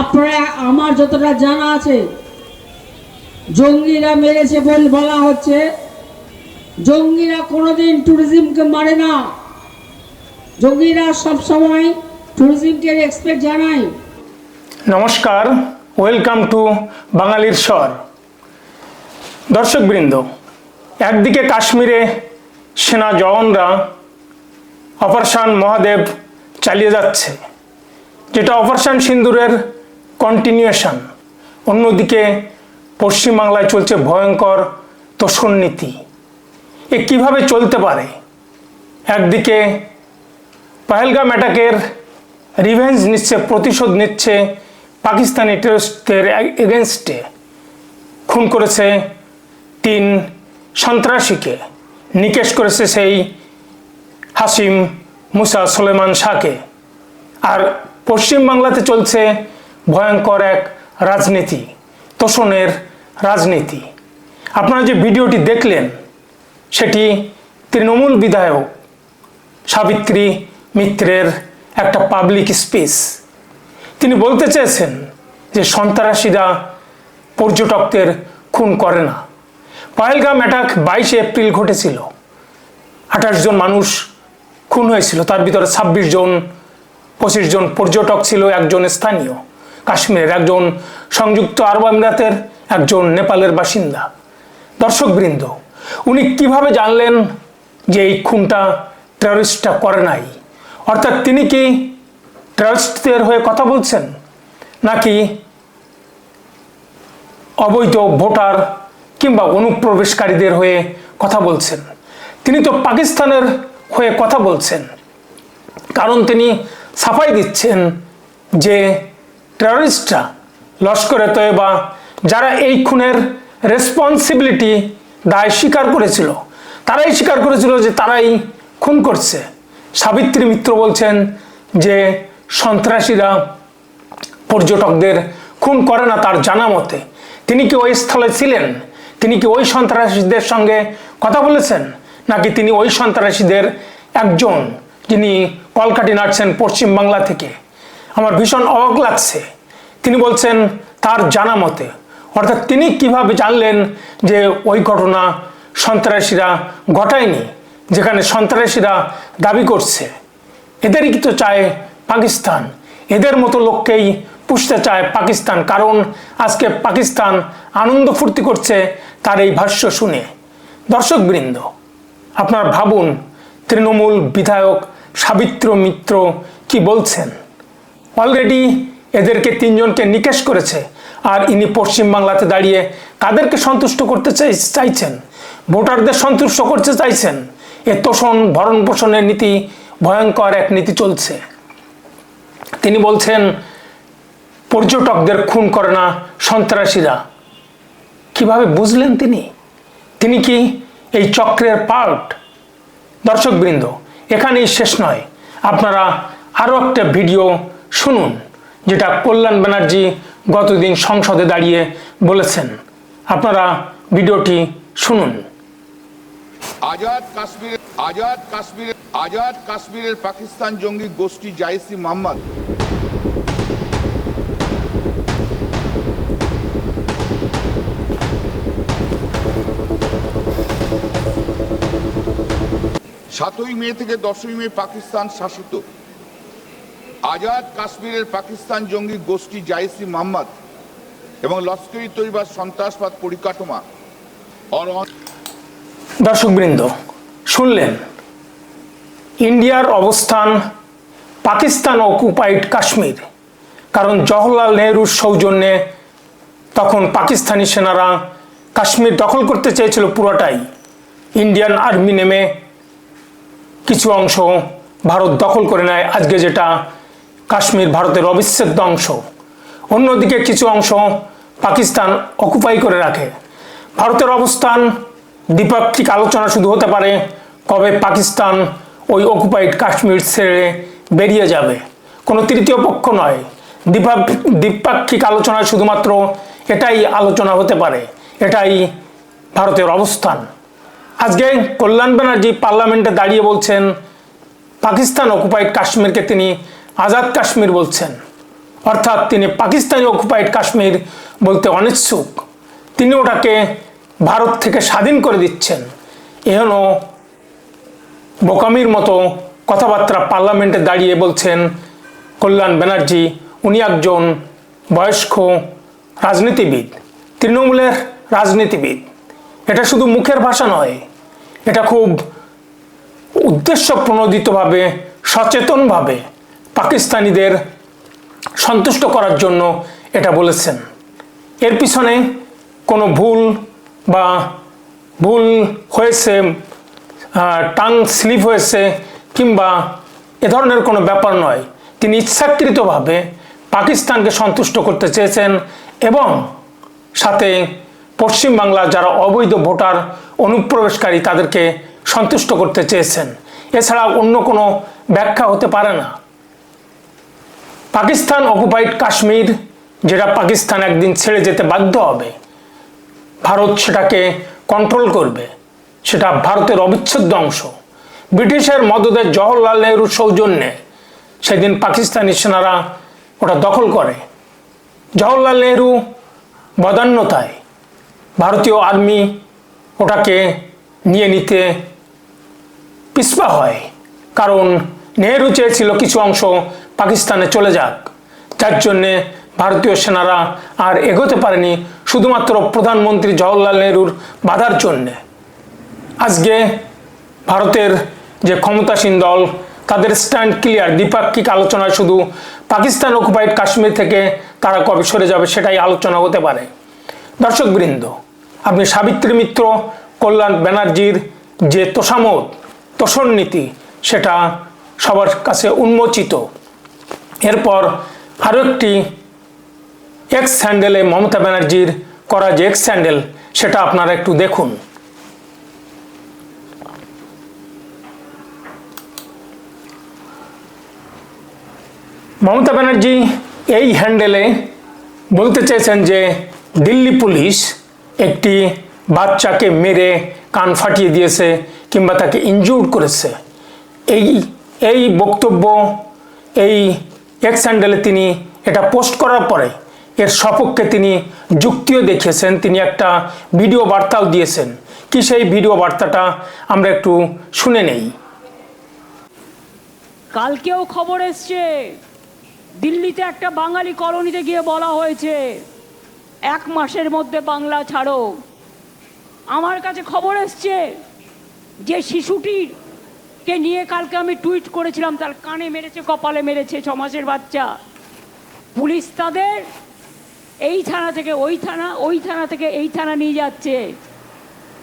আপনারা, আমার যতটা জানা আছে, জঙ্গিরা মেরেছে বলে বলা হচ্ছে। জঙ্গিরা কোনোদিন ট্যুরিজমকে মারে না। জঙ্গিরা সবসময় ট্যুরিজমকে রেসপেক্ট জানায়। নমস্কার ওয়েলকাম টু বাঙালির স্বর। দর্শকবৃন্দ, একদিকে কাশ্মীরে সেনা জওয়ানরা অপারেশন মহাদেব চালিয়ে যাচ্ছে, যেটা অপারেশন সিন্দুরের কন্টিনিউয়েশন অন্যদিকে পশ্চিমবাংলায় চলছে ভয়ঙ্কর তোষণ নীতি এ কীভাবে চলতে পারে? একদিকে পাহেলগাম অ্যাটাকের রিভেঞ্জ নিচ্ছে, প্রতিশোধ নিচ্ছে পাকিস্তানি টেররিস্টদের এগেনস্টে। খুন করেছে তিন সন্ত্রাসীকে। নিকেশ করেছে সেই হাসিম মুসা সোলেমান শাহকে। আর পশ্চিমবাংলাতে চলছে ভয়ঙ্কর এক রাজনীতি, তোষণের রাজনীতি। আপনারা যে ভিডিওটি দেখলেন, সেটি তৃণমূল বিধায়ক সাবিত্রী মিত্রের একটা পাবলিক স্পেস তিনি বলতে চেয়েছেন যে সন্ত্রাসীরা পর্যটকদের খুন করে না। পায়েলগাম অ্যাটাক বাইশে এপ্রিল ঘটেছিল। আঠাশ জন মানুষ খুন হয়েছিল। তার ভিতরে ছাব্বিশ জন, পঁচিশ জন পর্যটক ছিল, একজন স্থানীয়। কাশ্মীরের একজন সংযুক্ত আরব আমিরাতের একজন নেপালের বাসিন্দা। দর্শকবৃন্দ, উনি কীভাবে জানলেন যে এই খুনটা টেররিস্টটা করে নাই? অর্থাৎ তিনি কি টেররিস্টদের হয়ে কথা বলছেন? নাকি অবৈধ ভোটার কিংবা অনুপ্রবেশকারীদের হয়ে কথা বলছেন? তিনি তো পাকিস্তানের হয়ে কথা বলছেন। কারণ তিনি সাফাই দিচ্ছেন যে টেররিস্টরা লস্করে তয়েবা যারা এই খুনের রেসপন্সিবিলিটি দায় স্বীকার করেছিল। তারাই স্বীকার করেছিল যে তারাই খুন করছে। সাবিত্রী মিত্র বলছেন যে সন্ত্রাসীরা পর্যটকদের খুন করে না তার জানা মতে। তিনি কি ওই স্থলে ছিলেন? তিনি কি ওই সন্ত্রাসীদের সঙ্গে কথা বলেছেন? নাকি তিনি ওই সন্ত্রাসীদের একজন যিনি কলকাটি নাড়ছেন পশ্চিমবাংলা থেকে? আমার ভীষণ অবাক লাগছে। তিনি বলছেন, তার জানা মতে। অর্থাৎ তিনি কীভাবে জানলেন যে ওই ঘটনা সন্ত্রাসীরা ঘটায়নি, যেখানে সন্ত্রাসীরা দাবি করছে? এদেরই তো চায় পাকিস্তান। এদের মতো লোককেই পুষতে চায় পাকিস্তান, কারণ আজকে পাকিস্তান আনন্দ ফুর্তি করছে তার এই ভাষ্য শুনে। দর্শকবৃন্দ, আপনার ভাবুন, তৃণমূল বিধায়ক সাবিত্র মিত্র কি বলছেন? অলরেডি এদেরকে তিনজনকে নিকেশ করেছে, আর ইনি পশ্চিমবাংলাতে দাঁড়িয়ে কাদেরকে সন্তুষ্ট করতে চাই চাইছেন। ভোটারদের সন্তুষ্ট করতে চাইছেন। এ তোষণ, ভরণ পোষণের নীতি ভয়ঙ্কর এক নীতি চলছে। তিনি বলছেন, পর্যটকদের খুন করে না সন্ত্রাসীরা। কীভাবে বুঝলেন তিনি? তিনি কি এই চক্রের পার্ট? দর্শকবৃন্দ, এখানেই শেষ নয়। আপনারা আরও একটা ভিডিও শুনুন, যেটা কল্যাণ ব্যানার্জি গতদিন সংসদে দাঁড়িয়ে বলেছেন। আপনারা ভিডিওটি শুনুন। আজাদ কাশ্মীর আজাদ কাশ্মীরের আজাদ কাশ্মীরের পাকিস্তান জঙ্গি গোষ্ঠী জাইসি মোহাম্মদ সাতই মে থেকে দশই মে পাকিস্তান শাসিত। আজাদ কাশ্মীরের পাকিস্তান জঙ্গি গোষ্ঠী জাইসি মোহাম্মদ এবং লস্করি তৈবার সন্ত্রাসবাদ পরিকাঠামো। দর্শকবৃন্দ, শুনলেন? ইন্ডিয়ার অবস্থান পাকিস্তান অকুপাইড কাশ্মীর। কারণ জওহরলাল নেহরুর সৌজন্যে তখন পাকিস্তানি সেনারা কাশ্মীর দখল করতে চেয়েছিল পুরোটাই। ইন্ডিয়ান আর্মি নেমে কিছু অংশ ভারত দখল করে নেয়। আজকে যেটা কাশ্মীর ভারতের অবিচ্ছেদ্য অংশ। অন্যদিকে কিছু অংশ পাকিস্তান অকুপাই করে রাখে। ভারতের অবস্থান দ্বিপাক্ষিক আলোচনা শুধু হতে পারে কবে পাকিস্তান ওই অকুপাইড কাশ্মীর ছেড়ে বেরিয়ে যাবে। কোনো তৃতীয় পক্ষ নয়। দ্বিপা দ্বিপাক্ষিক আলোচনায় শুধুমাত্র এটাই আলোচনা হতে পারে। এটাই ভারতের অবস্থান। আজকে কল্যাণ ব্যানার্জি পার্লামেন্টে দাঁড়িয়ে বলছেন, পাকিস্তান অকুপাইড কাশ্মীরকে তিনি আজাদ কাশ্মীর বলছেন। অর্থাৎ তিনি পাকিস্তানি অকুপাইড কাশ্মীর বলতে অনিচ্ছুক। তিনি ওটাকে ভারত থেকে স্বাধীন করে দিচ্ছেন। এহেন বোকামির মতো কথাবার্তা পার্লামেন্টে দাঁড়িয়ে বলছেন কল্যাণ ব্যানার্জি। উনি একজন বয়স্ক রাজনীতিবিদ, তৃণমূলের রাজনীতিবিদ। এটা শুধু মুখের ভাষা নয়, এটা খুব উদ্দেশ্য প্রণোদিতভাবে সচেতনভাবে পাকিস্তানিদের সন্তুষ্ট করার জন্য এটা বলেছেন। এর পিছনে কোনো ভুল বা ভুল হয়েছে টাং স্লিপ হয়েছে কিংবা এ ধরনের কোনো ব্যাপার নয়। তিনি ইচ্ছাকৃতভাবে পাকিস্তানকে সন্তুষ্ট করতে চেয়েছেন এবং সাথে পশ্চিমবাংলার যারা অবৈধ ভোটার, অনুপ্রবেশকারী তাদেরকে সন্তুষ্ট করতে চেয়েছেন। এছাড়া অন্য কোনো ব্যাখ্যা হতে পারে না। পাকিস্তান অকুপাইড কাশ্মীর, যেটা পাকিস্তান একদিন ছেড়ে যেতে বাধ্য হবে। ভারত সেটাকে কন্ট্রোল করবে। সেটা ভারতের অবিচ্ছেদ্য অংশ। ব্রিটিশের মদদের জওহরলাল নেহরুর সৌজন্যে সেদিন পাকিস্তানি সেনারা ওটা দখল করে। জওহরলাল নেহরু বদান্যতায় ভারতীয় আর্মি ওটাকে নিয়ে নিতে পিসপা হয়। কারণ নেহরু চেয়েছিল কিছু অংশ পাকিস্তানে চলে যাক। যার জন্যে ভারতীয় সেনারা আর এগোতে পারেনি শুধুমাত্র প্রধানমন্ত্রী জওহরলাল নেহরুর বাধার জন্যে। আজকে ভারতের যে ক্ষমতাসীন দল, তাদের স্ট্যান্ড ক্লিয়ার দ্বিপাক্ষিক আলোচনায় শুধু পাকিস্তান অকুপাইড কাশ্মীর থেকে তারা কবে সরে যাবে সেটাই আলোচনা হতে পারে। দর্শকবৃন্দ, আপনি সাবিত্রী মিত্র, কল্যাণ ব্যানার্জির যে তোষামত তোষণ নীতি, সেটা সবার কাছে উন্মোচিত। এরপর আরও একটি এক্স স্যান্ডেলে মমতা ব্যানার্জির করা যে এক্স স্যান্ডেল সেটা আপনারা একটু দেখুন। মমতা ব্যানার্জি এই হ্যান্ডেলে বলতে চেয়েছেন যে দিল্লি পুলিশ একটি বাচ্চাকে মেরে কান ফাটিয়ে দিয়েছে কিংবা তাকে ইনজুর্ড করেছে। এই এই বক্তব্য, এই এক্স হ্যান্ডেলে তিনি এটা পোস্ট করার পরে এর সপক্ষে তিনি যুক্তিও দেখিয়েছেন, তিনি একটা ভিডিও বার্তাও দিয়েছেন। কি সেই ভিডিও বার্তাটা আমরা একটু শুনে নেই। কালকেও খবর এসছে, দিল্লিতে একটা বাঙালি কলোনিতে গিয়ে বলা হয়েছে, এক মাসের মধ্যে বাংলা ছাড়ো। আমার কাছে খবর এসছে যে শিশুটির কে নিয়ে কালকে আমি টুইট করেছিলাম, তার কানে মেরেছে, কপালে মেরেছে ছ মাসের বাচ্চা। পুলিশ তাদের এই থানা থেকে, ওই থানা ওই থানা থেকে এই থানা নিয়ে যাচ্ছে।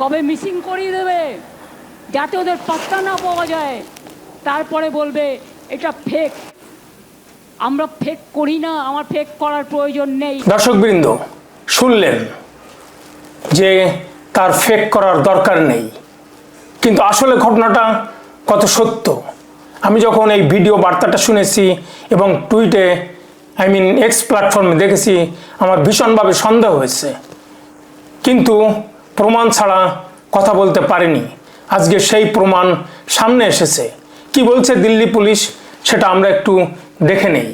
কবে মিসিং করিয়ে দেবে? যাতে ওদের পাত্তা না পাওয়া যায়। তারপরে বলবে, এটা ফেক আমরা ফেক করি না, আমার ফেক করার প্রয়োজন নেই। দর্শকবৃন্দ, শুনলেন যে তার ফেক করার দরকার নেই। কিন্তু আসলে ঘটনাটা কত সত্য আমি যখন এই ভিডিও বার্তাটা শুনেছি এবং টুইটে আই মিন এক্স প্ল্যাটফর্মে দেখেছি আমার ভীষণভাবে সন্দেহ হয়েছে কিন্তু প্রমাণ ছাড়া কথা বলতে পারেনি আজকে সেই প্রমাণ সামনে এসেছে কি বলছে দিল্লি পুলিশ সেটা আমরা একটু দেখে নেই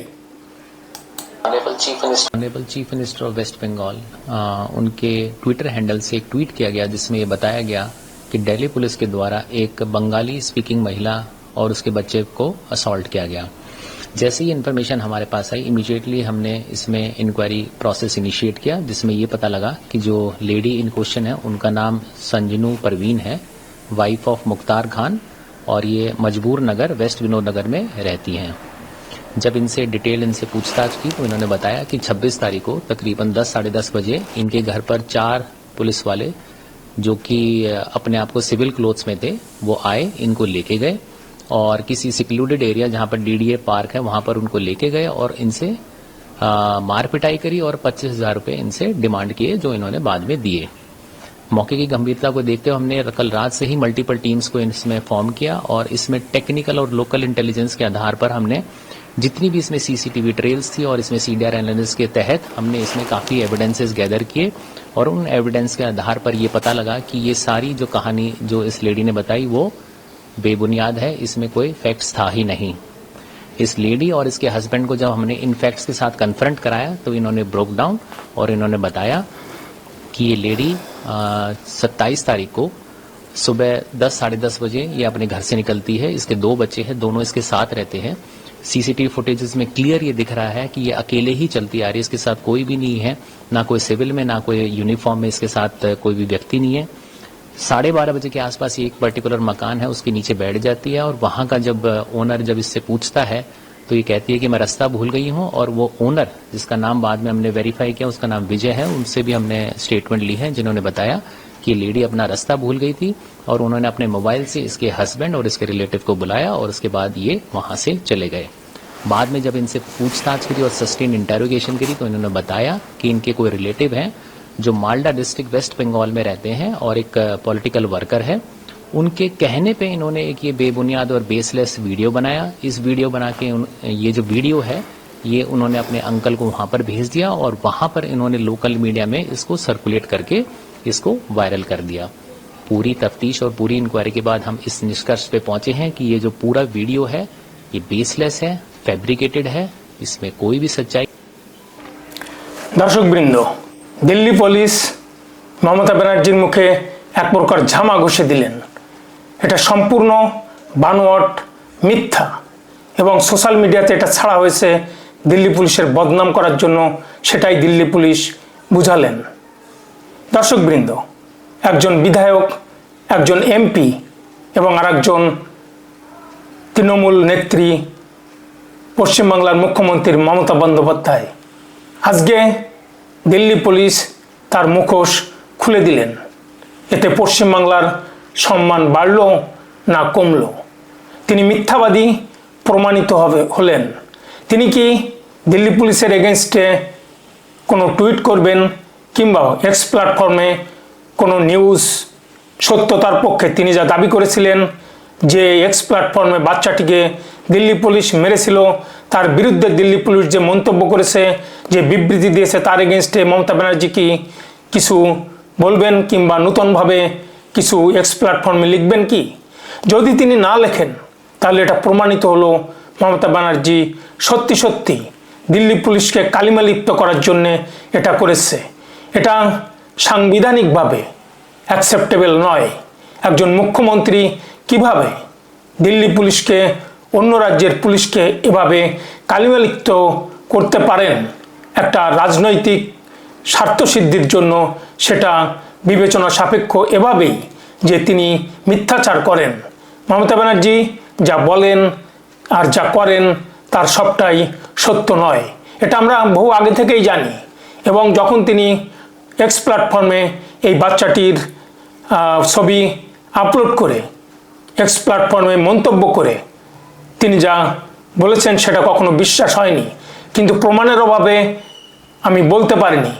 honourable chief minister honourable chief minister of West Bengal अ, उनके ट्विटर हैंडल से एक ट्वीट किया गया जिसमें ये बताया गया कि दिल्ली पुलिस के द्वारा एक बंगाली स्पीकिंग महिला और उसके बच्चे को असॉल्ट किया गया। जैसे ही इन्फॉर्मेशन हमारे पास आई इमीडिएटली हमने इसमें इंक्वायरी प्रोसेस इनिशिएट किया, जिसमें ये पता लगा कि जो लेडी इन क्वेश्चन है, उनका नाम संजनू परवीन है वाइफ ऑफ़ मुख्तार खान, और ये मजबूर नगर वेस्ट विनोद नगर में रहती हैं। जब इनसे डिटेल इनसे पूछताछ की तो इन्होंने बताया कि 26 तारीख को तकरीबन 10 साढ़े दस बजे इनके घर पर चार पुलिस वाले जो कि अपने आप को सिविल क्लोथ्स में थे वो आए इनको लेके गए और किसी सिक्लूडेड एरिया जहाँ पर डीडीए पार्क है वहाँ पर उनको लेके गए और इनसे आ, मार पिटाई करी और पच्चीस हज़ार रुपये इनसे डिमांड किए जो इन्होंने बाद में दिए। मौके की गंभीरता को देखते हुए हमने कल रात से ही मल्टीपल टीम्स को इसमें फॉर्म किया और इसमें टेक्निकल और लोकल इंटेलिजेंस के आधार पर हमने जितनी भी इसमें सीसीटीवी ट्रेल्स थी और इसमें सीडीआर एनालिसिस के तहत हमने इसमें काफ़ी एविडेंसेस गैदर किए और उन एविडेंस के आधार पर ये पता लगा कि ये सारी जो कहानी जो इस लेडी ने बताई, वो बेबुनियाद है। इसमें कोई फैक्ट्स था ही नहीं। इस लेडी और इसके हस्बैंड को जब हमने इन फैक्ट्स के साथ कन्फ्रंट कराया तो इन्होंने ब्रोक डाउन और इन्होंने बताया कि ये लेडी सत्ताईस तारीख को सुबह दस, साढ़े दस बजे ये अपने घर से निकलती है। इसके दो बच्चे हैं, दोनों इसके साथ रहते हैं। सीसीटीवी फुटेजेस में क्लियर ये दिख रहा है कि ये अकेले ही चलती आ रही है। इसके साथ कोई भी नहीं है, ना कोई सिविल में, ना कोई यूनिफॉर्म में, इसके साथ कोई भी व्यक्ति नहीं है। साढ़े बारह बजे के आसपास ये एक पर्टिकुलर मकान है, उसके नीचे बैठ जाती है और वहाँ का जब ओनर जब इससे पूछता है तो ये कहती है कि मैं रास्ता भूल गई हूँ और वो ओनर जिसका नाम बाद में हमने वेरीफाई किया, उसका नाम विजय है, उनसे भी हमने स्टेटमेंट ली है, जिन्होंने बताया कि लेडी अपना रास्ता भूल गई थी और उन्होंने अपने मोबाइल से इसके हस्बैंड और इसके रिलेटिव को बुलाया और उसके बाद ये वहाँ से चले गए। बाद में जब इनसे पूछताछ करी और सस्टेन इंटेरोगेशन करी तो इन्होंने बताया कि इनके कोई रिलेटिव हैं जो मालडा डिस्ट्रिक्ट वेस्ट बंगाल में रहते हैं और एक पॉलिटिकल वर्कर है। उनके कहने पे इन्होंने एक ये बेबुनियाद और बेसलेस वीडियो बनाया। इस वीडियो बना के ये जो वीडियो है, ये उन्होंने अपने अंकल को वहाँ पर भेज दिया और वहाँ पर इन्होंने लोकल मीडिया में इसको सर्कुलेट करके इसको वायरल कर दिया पूरी तफ्तीश और पूरी इंक्वायरी के बाद हम इस निष्कर्ष पे पहुंचे हैं कि ये जो पूरा वीडियो है ये बेसलेस है फैब्रिकेटेड है इसमें कोई भी सच्चाई দর্শকবৃন্দ দিল্লি পুলিশ মমতা ব্যানার্জির মুখে এক প্রকার ঝামা ঘষে দিলেন এটা সম্পূর্ণ বানোয়াট মিথ্যা এবং সোশ্যাল মিডিয়াতে এটা ছাড়া হয়েছে দিল্লি পুলিশের বদনাম করার জন্য সেটাই দিল্লি পুলিশ বুঝালেন দর্শকবৃন্দ, একজন বিধায়ক, একজন এমপি এবং আরেকজন তৃণমূল নেত্রী, পশ্চিমবাংলার মুখ্যমন্ত্রী মমতা বন্দ্যোপাধ্যায়। আজকে দিল্লি পুলিশ তার মুখোশ খুলে দিলেন। এতে পশ্চিমবাংলার সম্মান বাড়ল না কমল। তিনি মিথ্যাবাদী প্রমাণিত হবে হলেন। তিনি কি দিল্লি পুলিশের এগেনস্টে কোনো টুইট করবেন? কিংবা এক্স প্ল্যাটফর্মে কোনো নিউজ সত্যতার পক্ষে তিনি যা দাবি করেছিলেন, যে এক্স প্ল্যাটফর্মে বাচ্চাটিকে দিল্লি পুলিশ মেরেছিল, তার বিরুদ্ধে দিল্লি পুলিশ যে মন্তব্য করেছে, যে বিবৃতি দিয়েছে তার এগেনস্টে মমতা ব্যানার্জি কি কিছু বলবেন কিংবা নূতনভাবে কিছু এক্স প্ল্যাটফর্মে লিখবেন কি? যদি তিনি না লেখেন, তাহলে এটা প্রমাণিত হলো মমতা ব্যানার্জি সত্যি সত্যি দিল্লি পুলিশকে কালিমালিপ্ত করার জন্যে এটা করেছে। এটা সাংবিধানিকভাবে অ্যাকসেপ্টেবল নয়। একজন মুখ্যমন্ত্রী কীভাবে দিল্লি পুলিশকে, অন্য রাজ্যের পুলিশকে এভাবে কালিমালিপ্ত করতে পারেন? একটা রাজনৈতিক স্বার্থসিদ্ধির জন্য সেটা বিবেচনা সাপেক্ষ এভাবেই যে তিনি মিথ্যাচার করেন। মমতা ব্যানার্জি যা বলেন আর যা করেন তার সবটাই সত্য নয়। এটা আমরা বহু আগে থেকেই জানি। এবং যখন তিনি এক্স প্ল্যাটফর্মে এই বাচ্চাটির ছবি আপলোড করে এক্স প্ল্যাটফর্মে মন্তব্য করে, তিনি যা বলেছেন সেটা কখনো বিশ্বাস হয়নি। কিন্তু প্রমাণের অভাবে আমি বলতে পারিনি।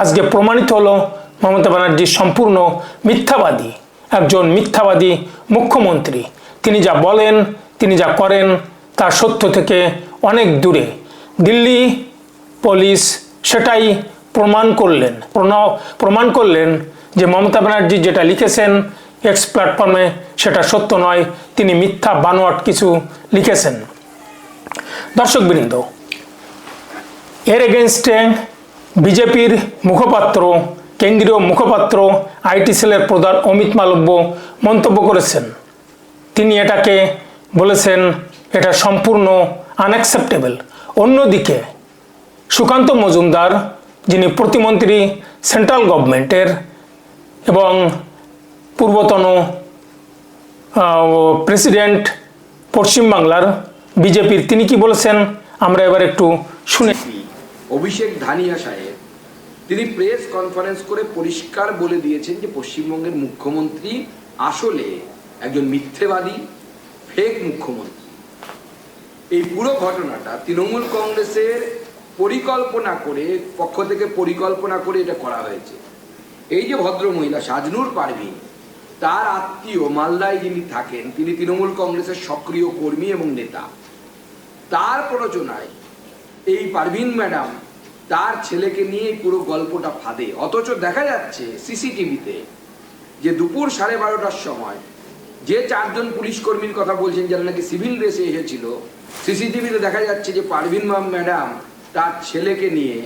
আজকে প্রমাণিত হলো মমতা ব্যানার্জি সম্পূর্ণ মিথ্যাবাদী, একজন মিথ্যাবাদী মুখ্যমন্ত্রী। তিনি যা বলেন, তিনি যা করেন তার সত্য থেকে অনেক দূরে। দিল্লি পুলিশ সেটাই প্রমাণ করলেন প্রমাণ করলেন যে মমতা ব্যানার্জি যেটা লিখেছেন এক্স প্ল্যাটফর্মে সেটা সত্য নয়, তিনি মিথ্যা বানোয়াট কিছু লিখেছেন। দর্শকবৃন্দ, এর এগেনস্টে বিজেপির মুখপাত্র, কেন্দ্রীয় মুখপাত্র, আইটি সেলের প্রধান অমিত মালব্য মন্তব্য করেছেন। তিনি এটাকে বলেছেন, এটা সম্পূর্ণ আনঅ্যাকসেপ্টেবল অন্যদিকে সুকান্ত মজুমদার যিনি প্রতিমন্ত্রী সেন্ট্রাল গভর্নমেন্টের এবং পূর্বতন প্রেসিডেন্ট পশ্চিমবাংলার বিজেপির, তিনি কি বলেছেন? আমরা এবার একটু শুনে অভিষেক ধানিয়া সাহেব, তিনি প্রেস কনফারেন্স করে পরিষ্কার বলে দিয়েছেন যে পশ্চিমবঙ্গের মুখ্যমন্ত্রী আসলে একজন মিথ্যেবাদী ফেক মুখ্যমন্ত্রী। এই পুরো ঘটনাটা তৃণমূল কংগ্রেসের পরিকল্পনা করে, পক্ষ থেকে পরিকল্পনা করে এটা করা হয়েছে। এই যে ভদ্রমহিলা সাজনুর পারভিন তার আত্মীয় মালদায় যিনি থাকেন, তিনি তৃণমূল কংগ্রেসের সক্রিয় কর্মী এবং নেতা। তার প্ররোচনায় এই পারভিন ম্যাডাম তার ছেলেকে নিয়ে পুরো গল্পটা ফাঁদে। অথচ দেখা যাচ্ছে সিসিটিভিতে যে দুপুর সাড়ে বারোটার সময় যে চারজন পুলিশ কর্মীর কথা বলছেন, যারা নাকি সিভিল ড্রেসে এসেছিল, সিসিটিভিতে দেখা যাচ্ছে যে পারভিন ম্যাডাম তার ছেলেকে নিয়ে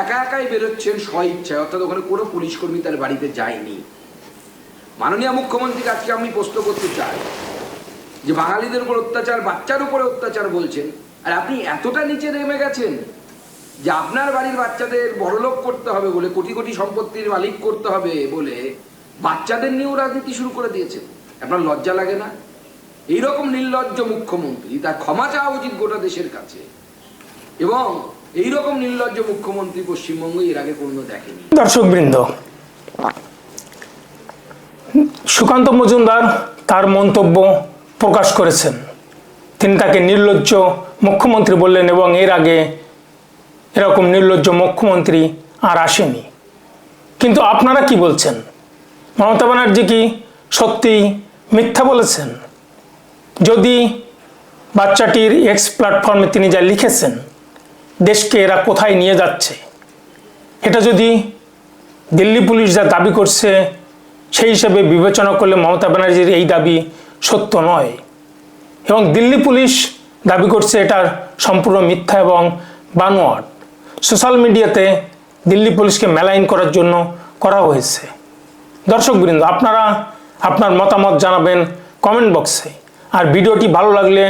একা একাই বেরোচ্ছেন স্ব ইচ্ছায়, অর্থাৎ ওখানে কোনো পুলিশ কর্মী তার বাড়িতে যায়নি। মাননীয় মুখ্যমন্ত্রীকে আজকে আমি প্রশ্ন করতে চাই যে বাঙালিদের উপর অত্যাচার, বাচ্চার উপরে অত্যাচার বলছেন, আর আপনি এতটা নিচে নেমে গেছেন যে আপনার বাড়ির বাচ্চাদের বড়লোক করতে হবে বলে, কোটি কোটি সম্পত্তির মালিক করতে হবে বলে বাচ্চাদের নিয়েও রাজনীতি শুরু করে দিয়েছেন। আপনার লজ্জা লাগে না? এইরকম নির্লজ্জ মুখ্যমন্ত্রী তার ক্ষমা চাওয়া উচিত গোটা দেশের কাছে। এবং এইরকম নির্লজ্জ মুখ্যমন্ত্রী এর আগে কোনো দেখেনি। সুকান্ত মজুমদার তার মন্তব্য প্রকাশ করেছেন। তিনি তাকে নির্লজ্জ মুখ্যমন্ত্রী বললেন এবং এর আগে এরকম নির্লজ্জ মুখ্যমন্ত্রী আর আসেনি। কিন্তু আপনারা কি বলছেন? মমতা ব্যানার্জি কি সত্যি মিথ্যা বলেছেন? যদি বাচ্চাটির এক্স প্ল্যাটফর্মে তিনি যা লিখেছেন দেশকে এরা কোথায় নিয়ে যাচ্ছে? এটা যদি দিল্লি পুলিশ যা দাবি করছে, সেই হিসেবে বিবেচনা করলে মমতা ব্যানার্জির এই দাবি সত্য নয়। এবং দিল্লি পুলিশ দাবি করছে এটার সম্পূর্ণ মিথ্যা এবং বানোয়াট। সোশ্যাল মিডিয়াতে দিল্লি পুলিশকে মেলাইন করার জন্য করা হয়েছে। দর্শকবৃন্দ আপনারা আপনার মতামত জানাবেন কমেন্ট বক্সে। আর ভিডিওটি ভালো লাগলে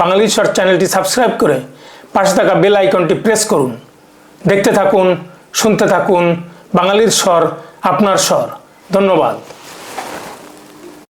বাঙালি শর্ট চ্যানেলটি সাবস্ক্রাইব করে পাশে থাকা বেল আইকনটি প্রেস করুন। দেখতে থাকুন, শুনতে থাকুন, বাঙালির স্বর, আপনার স্বর। ধন্যবাদ।